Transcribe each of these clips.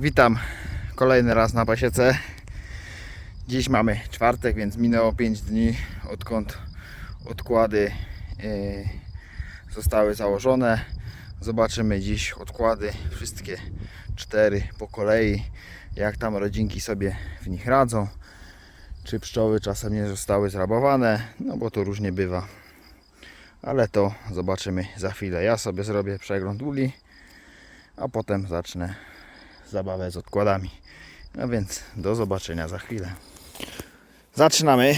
Witam kolejny raz na pasiece. Dziś mamy czwartek, więc minęło 5 dni odkąd odkłady e, zostały założone. Zobaczymy dziś odkłady, wszystkie cztery po kolei, jak tam rodzinki sobie w nich radzą. Czy pszczoły czasem nie zostały zrabowane, no bo to różnie bywa. Ale to zobaczymy za chwilę. Ja sobie zrobię przegląd uli, a potem zacznę zabawę z odkładami. No więc do zobaczenia za chwilę. Zaczynamy.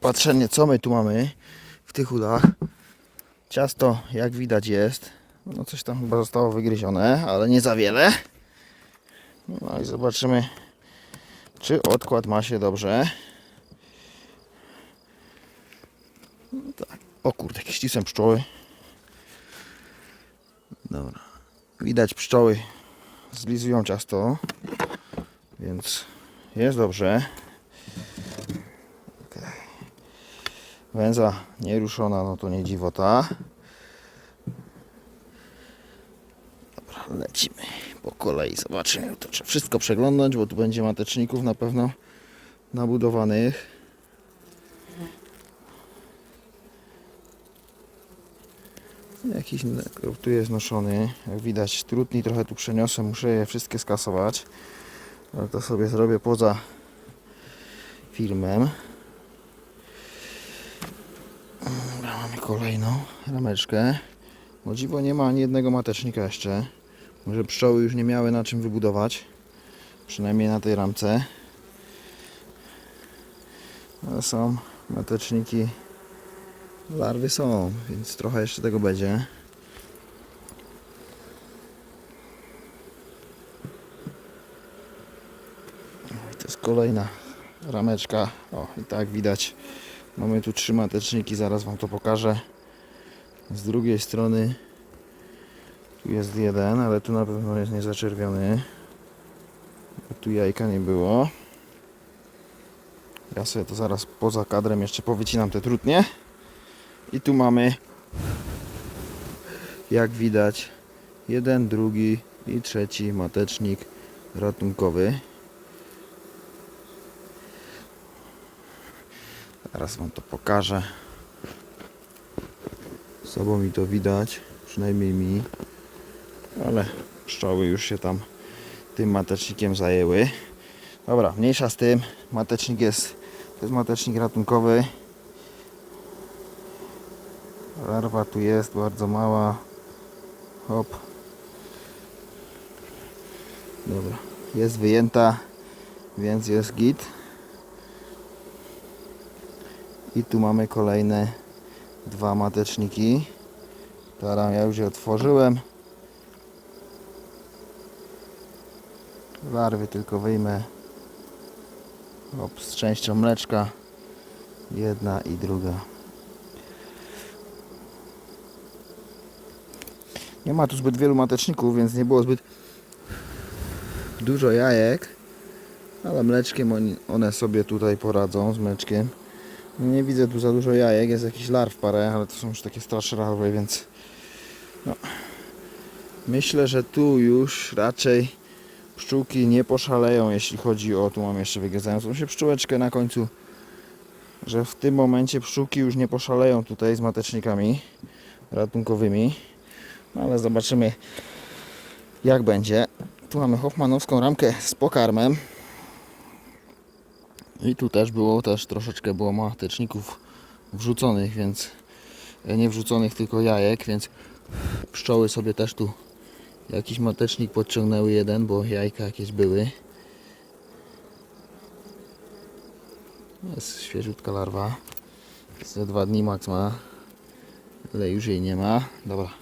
Patrzenie co my tu mamy w tych udach. Ciasto jak widać jest. No coś tam chyba zostało wygryzione, ale nie za wiele. No i zobaczymy czy odkład ma się dobrze. No tak. O kurde, ścisłem pszczoły. Dobra. Widać pszczoły zlizują ciasto, więc jest dobrze. Węza nieruszona, no to nie dziwota. Dobra, lecimy po kolei, zobaczymy. To trzeba wszystko przeglądać, bo tu będzie mateczników na pewno nabudowanych. Jakiś tu jest noszony. Jak widać, trudniej trochę tu przeniosę. Muszę je wszystkie skasować. Ale to sobie zrobię poza filmem. Mamy kolejną rameczkę. O dziwo nie ma ani jednego matecznika jeszcze. Może pszczoły już nie miały na czym wybudować. Przynajmniej na tej ramce. Ale są mateczniki Larwy są, więc trochę jeszcze tego będzie. No i to jest kolejna rameczka. O, i tak widać. Mamy tu trzy mateczniki, zaraz Wam to pokażę. Z drugiej strony tu jest jeden, ale tu na pewno jest niezaczerwiony. Tu jajka nie było. Ja sobie to zaraz poza kadrem jeszcze powycinam te trutnie. I tu mamy, jak widać, jeden, drugi i trzeci matecznik ratunkowy. Zaraz Wam to pokażę. Sobą mi to widać, przynajmniej mi, ale pszczoły już się tam tym matecznikiem zajęły. Dobra, mniejsza z tym. Matecznik jest, to jest matecznik ratunkowy. Larwa tu jest bardzo mała. Hop. Dobra. Jest wyjęta, więc jest git. I tu mamy kolejne dwa mateczniki. Teraz ja już je otworzyłem. Larwy tylko wyjmę. Hop, z częścią mleczka. Jedna i druga. Nie ma tu zbyt wielu mateczników, więc nie było zbyt dużo jajek. Ale mleczkiem one sobie tutaj poradzą z mleczkiem. Nie widzę tu za dużo jajek, jest jakiś larw parę, ale to są już takie starsze larwy, więc no. myślę, że tu już raczej pszczółki nie poszaleją, jeśli chodzi o, tu mam jeszcze wygryzającą się pszczółeczkę na końcu, że w tym momencie pszczółki już nie poszaleją tutaj z matecznikami ratunkowymi. No ale zobaczymy jak będzie. Tu mamy hoffmanowską ramkę z pokarmem. I tu też było, też troszeczkę było mateczników wrzuconych, więc e, nie wrzuconych tylko jajek, więc pszczoły sobie też tu jakiś matecznik podciągnęły jeden, bo jajka jakieś były. Jest świeżutka larwa. Ze dwa dni max ma, ale już jej nie ma. Dobra,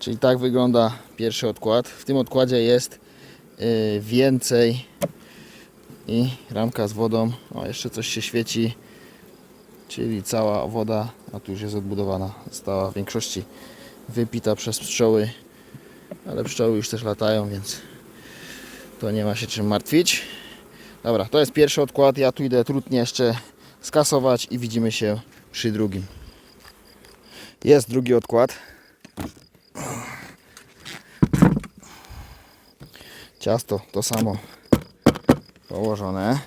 Czyli tak wygląda pierwszy odkład. W tym odkładzie jest y, więcej i ramka z wodą. O, jeszcze coś się świeci, czyli cała woda, a tu już jest odbudowana. Została w większości wypita przez pszczoły, ale pszczoły już też latają, więc to nie ma się czym martwić. Dobra, to jest pierwszy odkład. Ja tu idę trudnie jeszcze skasować i widzimy się przy drugim. Jest drugi odkład. Ciasto to samo położone.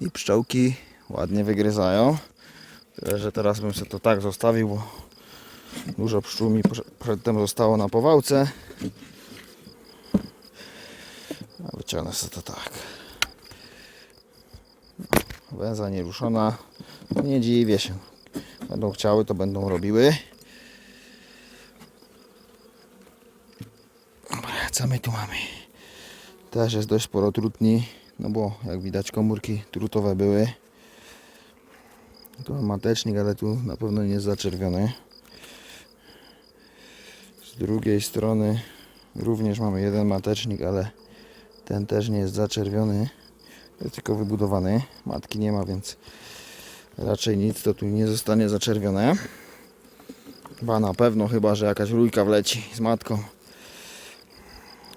I pszczołki ładnie wygryzają. Tyle, że teraz bym sobie to tak zostawił, bo dużo pszczół mi prze- przedtem zostało na powałce. A wyciągnę sobie to tak. Węza nieruszona. Nie dziwię się. Będą chciały, to będą robiły. Dobra, co my tu mamy? Też jest dość sporo trutni, no bo jak widać komórki trutowe były. Tu mam matecznik, ale tu na pewno nie jest zaczerwiony. Z drugiej strony również mamy jeden matecznik, ale ten też nie jest zaczerwiony. Jest tylko wybudowany. Matki nie ma, więc raczej nic to tu nie zostanie zaczerwione. Chyba na pewno, chyba że jakaś rójka wleci z matką.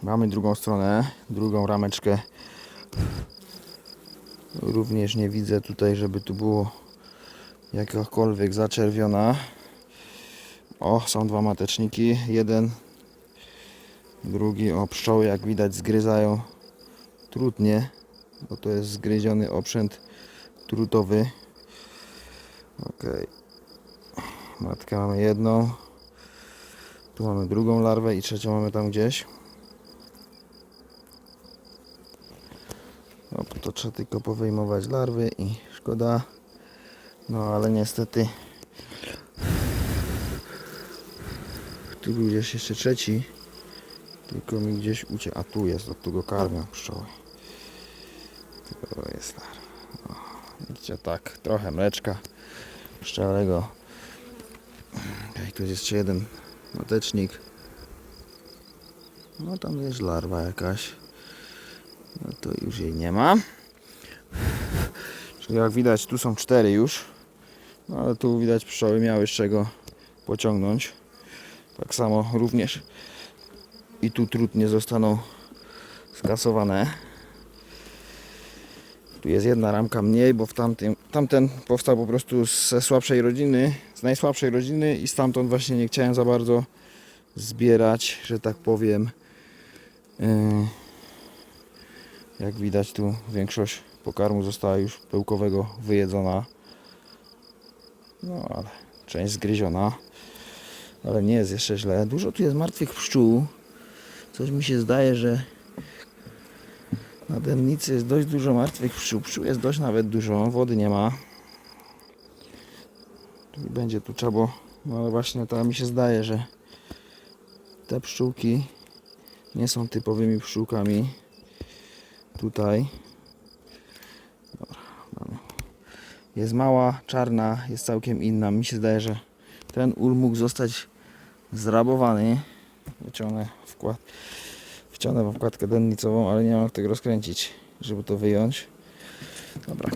Mamy drugą stronę, drugą rameczkę. Również nie widzę tutaj, żeby tu było jakakolwiek zaczerwiona. O, są dwa mateczniki. Jeden, drugi. O, pszczoły jak widać zgryzają trudnie, bo to jest zgryziony oprzęt trutowy. Ok. Matkę mamy jedną. Tu mamy drugą larwę i trzecią mamy tam gdzieś. No, to trzeba tylko powyjmować larwy i szkoda. No ale niestety tu był gdzieś jeszcze trzeci. Tylko mi gdzieś uciekł. A tu jest, od tu go karmią pszczoły. To jest larwa. O, widzicie tak, trochę mleczka pszczelego. I tu jest jeszcze jeden matecznik. No tam jest larwa jakaś. To już jej nie ma. Czyli jak widać tu są cztery już. No ale tu widać pszczoły miały z czego pociągnąć. Tak samo również i tu trudnie zostaną skasowane. Tu jest jedna ramka mniej, bo w tamtym, tamten powstał po prostu ze słabszej rodziny, z najsłabszej rodziny i stamtąd właśnie nie chciałem za bardzo zbierać, że tak powiem. Yy, Jak widać tu większość pokarmu została już pyłkowego wyjedzona. No ale część zgryziona. Ale nie jest jeszcze źle. Dużo tu jest martwych pszczół. Coś mi się zdaje, że na dennicy jest dość dużo martwych pszczół. Pszczół jest dość nawet dużo. Wody nie ma. I będzie tu trzeba, no ale właśnie to mi się zdaje, że te pszczółki nie są typowymi pszczółkami tutaj. Dobra. Jest mała, czarna, jest całkiem inna. Mi się zdaje, że ten ul mógł zostać zrabowany. Wyciągnę wkład, wciągnę w wkładkę dennicową, ale nie mam jak tego rozkręcić, żeby to wyjąć. Dobra.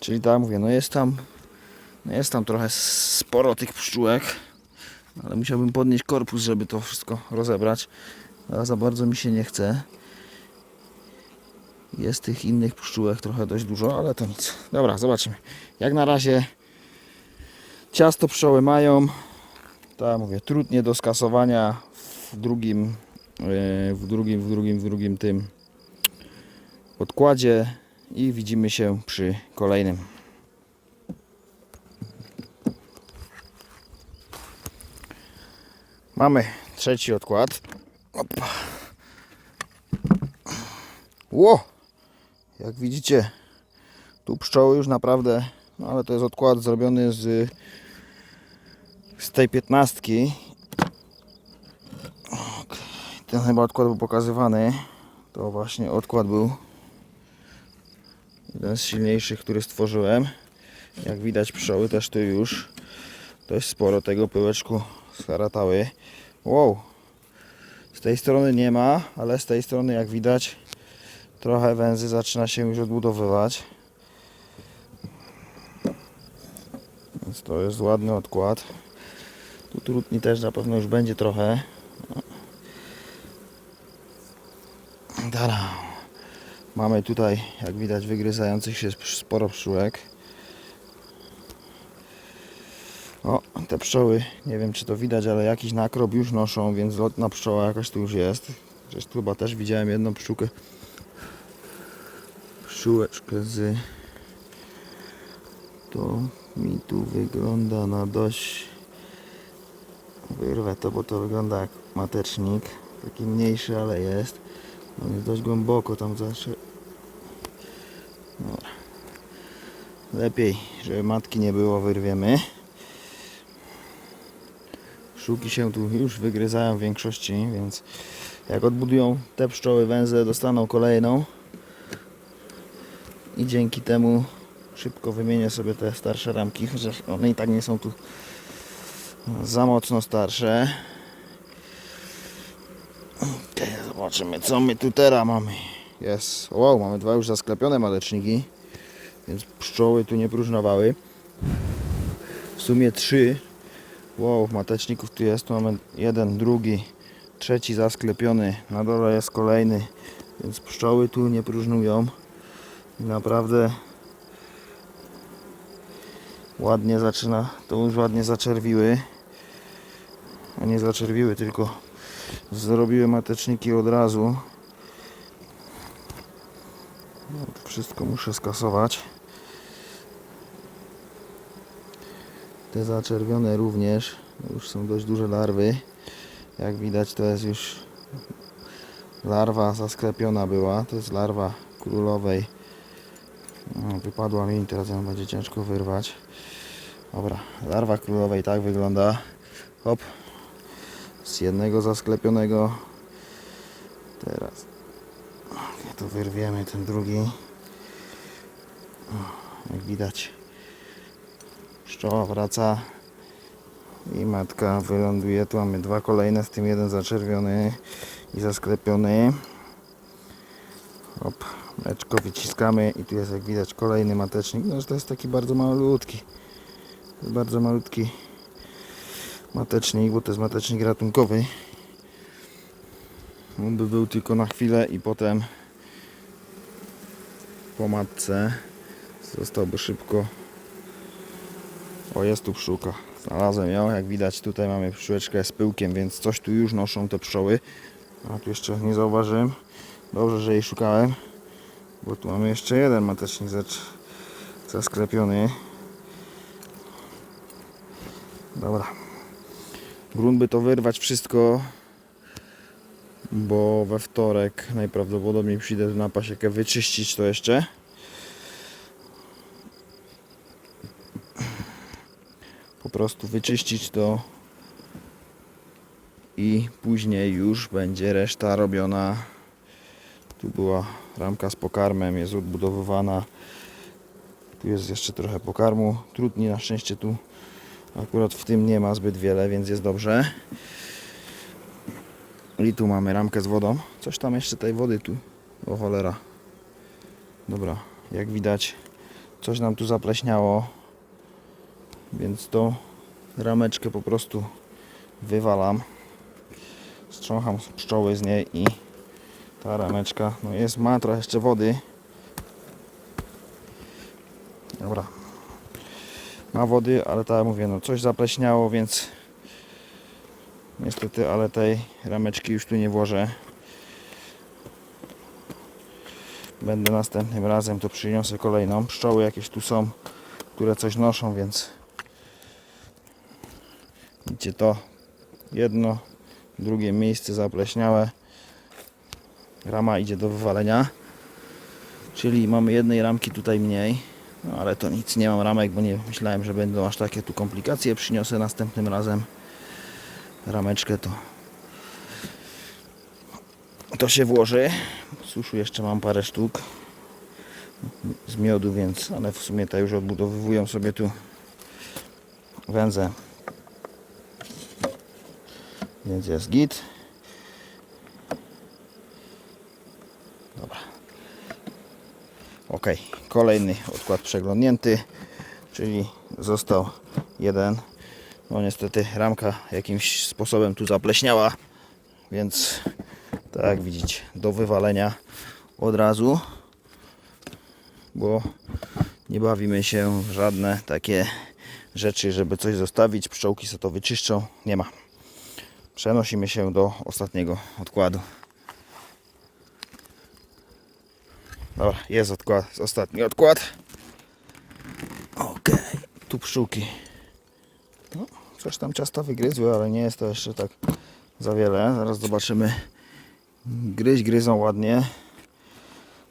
Czyli tak mówię, no jest tam, no jest tam trochę sporo tych pszczółek, ale musiałbym podnieść korpus, żeby to wszystko rozebrać. Ale za bardzo mi się nie chce. Jest tych innych pszczółek trochę dość dużo, ale to nic. Dobra, zobaczymy. Jak na razie ciasto pszczoły mają. Tak mówię, trudnie do skasowania w drugim, yy, w drugim, w drugim, w drugim tym podkładzie i widzimy się przy kolejnym. Mamy trzeci odkład. Opa. Ło! Jak widzicie, tu pszczoły już naprawdę, no ale to jest odkład zrobiony z, z tej piętnastki. Ten chyba odkład był pokazywany. To właśnie odkład był jeden z silniejszych, który stworzyłem. Jak widać pszczoły też tu już dość sporo tego pyłeczku skaratały. Wow! Z tej strony nie ma, ale z tej strony jak widać trochę węzy zaczyna się już odbudowywać. Więc to jest ładny odkład. Tu trudni też na pewno już będzie trochę. Dara. Mamy tutaj, jak widać, wygryzających się sporo pszczółek. O, te pszczoły, nie wiem czy to widać, ale jakiś nakrop już noszą, więc lotna pszczoła jakaś tu już jest. Przecież tu chyba też widziałem jedną pszczółkę. Pszczółeczkę z... To mi tu wygląda na dość... Wyrwę to, bo to wygląda jak matecznik. Taki mniejszy, ale jest. On jest dość głęboko tam zawsze. Lepiej, żeby matki nie było, wyrwiemy. Sztuki się tu już wygryzają w większości, więc jak odbudują te pszczoły węzle, dostaną kolejną. Dzięki temu szybko wymienię sobie te starsze ramki, chociaż one i tak nie są tu za mocno starsze. Okej, zobaczymy co my tu teraz mamy. Jest, wow, mamy dwa już zasklepione maleczniki, więc pszczoły tu nie próżnowały. W sumie trzy. Wow, mateczników tu jest, tu mamy jeden, drugi, trzeci zasklepiony, na dole jest kolejny, więc pszczoły tu nie próżnują. I naprawdę ładnie zaczyna, to już ładnie zaczerwiły. A nie zaczerwiły, tylko zrobiły mateczniki od razu. No, to wszystko muszę skasować. Te zaczerwione również. Już są dość duże larwy. Jak widać to jest już larwa zasklepiona była. To jest larwa królowej. Wypadła mi, teraz ją będzie ciężko wyrwać. Dobra, larwa królowej tak wygląda. Hop. Z jednego zasklepionego. Teraz jak to wyrwiemy ten drugi. Jak widać pszczoła wraca i matka wyląduje. Tu mamy dwa kolejne, w tym jeden zaczerwiony i zasklepiony. Hop, mleczko wyciskamy i tu jest jak widać kolejny matecznik. No, to jest taki bardzo malutki. Bardzo malutki matecznik, bo to jest matecznik ratunkowy. On by był tylko na chwilę i potem po matce zostałby szybko o, jest tu pszczółka. Znalazłem ją. Jak widać tutaj mamy pszczółeczkę z pyłkiem, więc coś tu już noszą te pszczoły. A tu jeszcze nie zauważyłem. Dobrze, że jej szukałem. Bo tu mamy jeszcze jeden matecznik zasklepiony. Dobra. Grunt by to wyrwać wszystko. Bo we wtorek najprawdopodobniej przyjdę na pasiekę wyczyścić to jeszcze. po prostu wyczyścić to i później już będzie reszta robiona. Tu była ramka z pokarmem, jest odbudowywana. Tu jest jeszcze trochę pokarmu. Trudni na szczęście tu akurat w tym nie ma zbyt wiele, więc jest dobrze. I tu mamy ramkę z wodą. Coś tam jeszcze tej wody tu. O cholera. Dobra, jak widać coś nam tu zapleśniało więc tą rameczkę po prostu wywalam strzącham pszczoły z niej i ta rameczka no jest, ma trochę jeszcze wody dobra ma wody, ale tak jak mówię, no coś zapleśniało, więc niestety, ale tej rameczki już tu nie włożę będę następnym razem to przyniosę kolejną pszczoły jakieś tu są które coś noszą, więc Widzicie to? Jedno, drugie miejsce zapleśniałe. Rama idzie do wywalenia. Czyli mamy jednej ramki tutaj mniej. No ale to nic, nie mam ramek, bo nie myślałem, że będą aż takie tu komplikacje. Przyniosę następnym razem rameczkę, to to się włoży. Suszu jeszcze mam parę sztuk z miodu, więc one w sumie te już odbudowywują sobie tu węzę więc jest git. Dobra. Ok, kolejny odkład przeglądnięty, czyli został jeden. No niestety ramka jakimś sposobem tu zapleśniała, więc tak jak widzicie, do wywalenia od razu, bo nie bawimy się w żadne takie rzeczy, żeby coś zostawić, pszczołki sobie to wyczyszczą, nie ma. Przenosimy się do ostatniego odkładu. Dobra, jest odkład, ostatni odkład. Okej, tu pszczółki. No, coś tam ciasta wygryzły, ale nie jest to jeszcze tak za wiele. Zaraz zobaczymy. Gryź gryzą ładnie.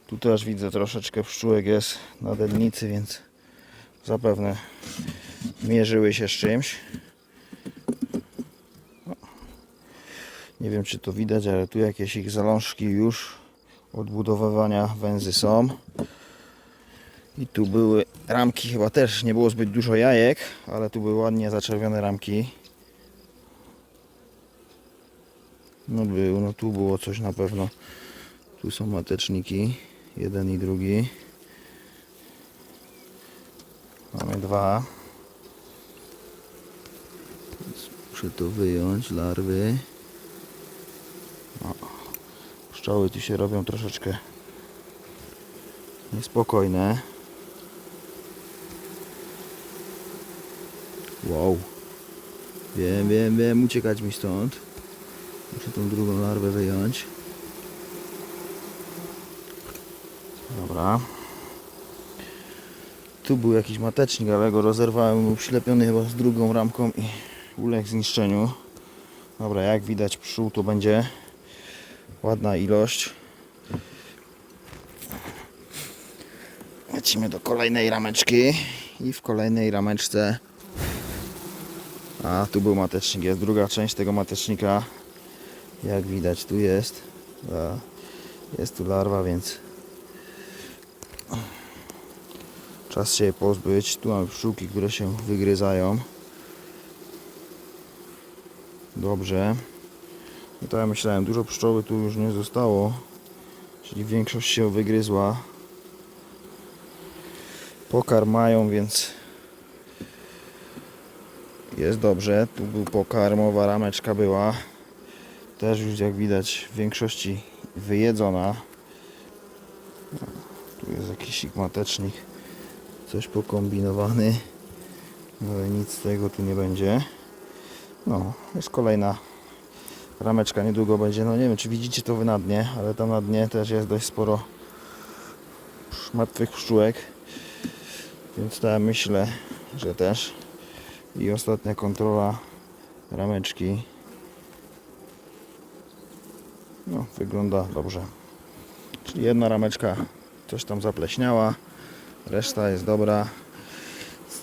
Tu też widzę troszeczkę pszczółek jest na delnicy, więc zapewne mierzyły się z czymś. Nie wiem czy to widać, ale tu jakieś ich zalążki już odbudowywania węzy są. I tu były ramki, chyba też nie było zbyt dużo jajek, ale tu były ładnie zaczerwione ramki. No był, no tu było coś na pewno. Tu są mateczniki, jeden i drugi. Mamy dwa. Muszę to wyjąć, larwy. O, pszczoły tu się robią troszeczkę niespokojne. Wow. Wiem, wiem, wiem, uciekać mi stąd. Muszę tą drugą larwę wyjąć. Dobra. Tu był jakiś matecznik, ale go rozerwałem. Był przylepiony chyba z drugą ramką i uległ zniszczeniu. Dobra, jak widać pszczół to będzie ładna ilość. Lecimy do kolejnej rameczki i w kolejnej rameczce. A tu był matecznik, jest druga część tego matecznika. Jak widać tu jest. Jest tu larwa, więc czas się jej pozbyć. Tu mamy pszczółki, które się wygryzają. Dobrze no ja myślałem, dużo pszczoły tu już nie zostało czyli większość się wygryzła pokarm mają, więc jest dobrze. Tu był pokarmowa rameczka była. Też już jak widać w większości wyjedzona. No, Tu jest jakiś ich matecznik. Coś pokombinowany. Ale nic z tego tu nie będzie. No, jest kolejna rameczka. Niedługo będzie. No nie wiem, czy widzicie to wy na dnie, ale tam na dnie też jest dość sporo martwych pszczółek. Więc ja myślę, że też. I ostatnia kontrola rameczki. No, wygląda dobrze. Czyli jedna rameczka coś tam zapleśniała, reszta jest dobra.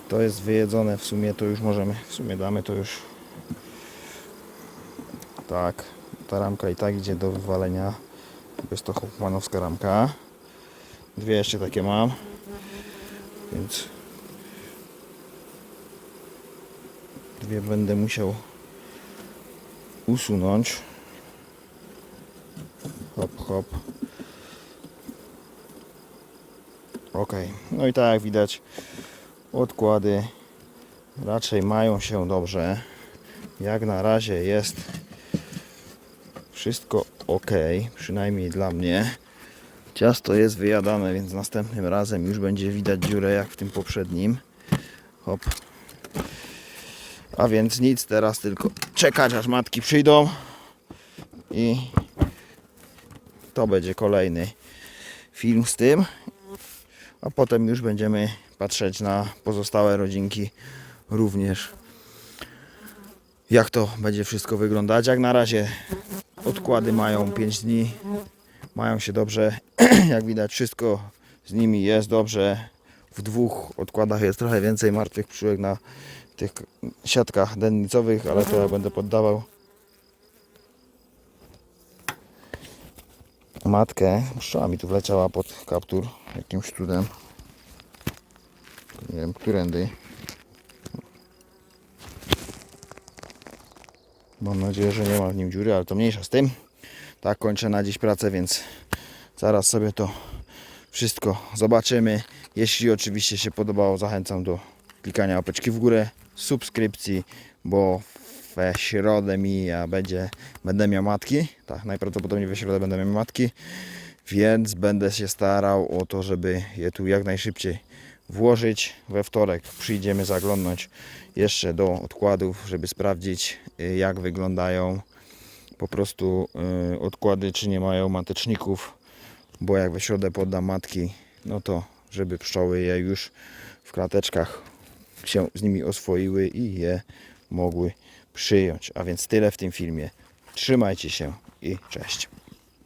To jest wyjedzone, w sumie to już możemy, w sumie damy to już. Tak, ta ramka i tak idzie do wywalenia. Jest to Hoffmanowska ramka. Dwie jeszcze takie mam. Więc dwie będę musiał usunąć. Hop, hop. Ok, no i tak widać, odkłady raczej mają się dobrze. Jak na razie jest wszystko ok, przynajmniej dla mnie. Ciasto jest wyjadane, więc następnym razem już będzie widać dziurę jak w tym poprzednim. Hop. A więc nic, teraz tylko czekać aż matki przyjdą i to będzie kolejny film z tym. A potem już będziemy patrzeć na pozostałe rodzinki również. Jak to będzie wszystko wyglądać. Jak na razie odkłady mają 5 dni. Mają się dobrze. Jak widać wszystko z nimi jest dobrze. W dwóch odkładach jest trochę więcej martwych pszczółek na tych siatkach dennicowych, ale to ja będę poddawał matkę. Pszczoła mi tu wleciała pod kaptur jakimś cudem. Nie wiem, którędy. Mam nadzieję, że nie ma w nim dziury, ale to mniejsza z tym. Tak, kończę na dziś pracę, więc zaraz sobie to wszystko zobaczymy. Jeśli oczywiście się podobało, zachęcam do klikania łapeczki w górę, subskrypcji, bo we środę mija będzie, będę miał matki. Tak, najprawdopodobniej we środę będę miał matki, więc będę się starał o to, żeby je tu jak najszybciej włożyć. We wtorek przyjdziemy zaglądnąć jeszcze do odkładów, żeby sprawdzić y, jak wyglądają po prostu y, odkłady, czy nie mają mateczników bo jak we środę poddam matki, no to żeby pszczoły je już w klateczkach się z nimi oswoiły i je mogły przyjąć. A więc tyle w tym filmie. Trzymajcie się i cześć.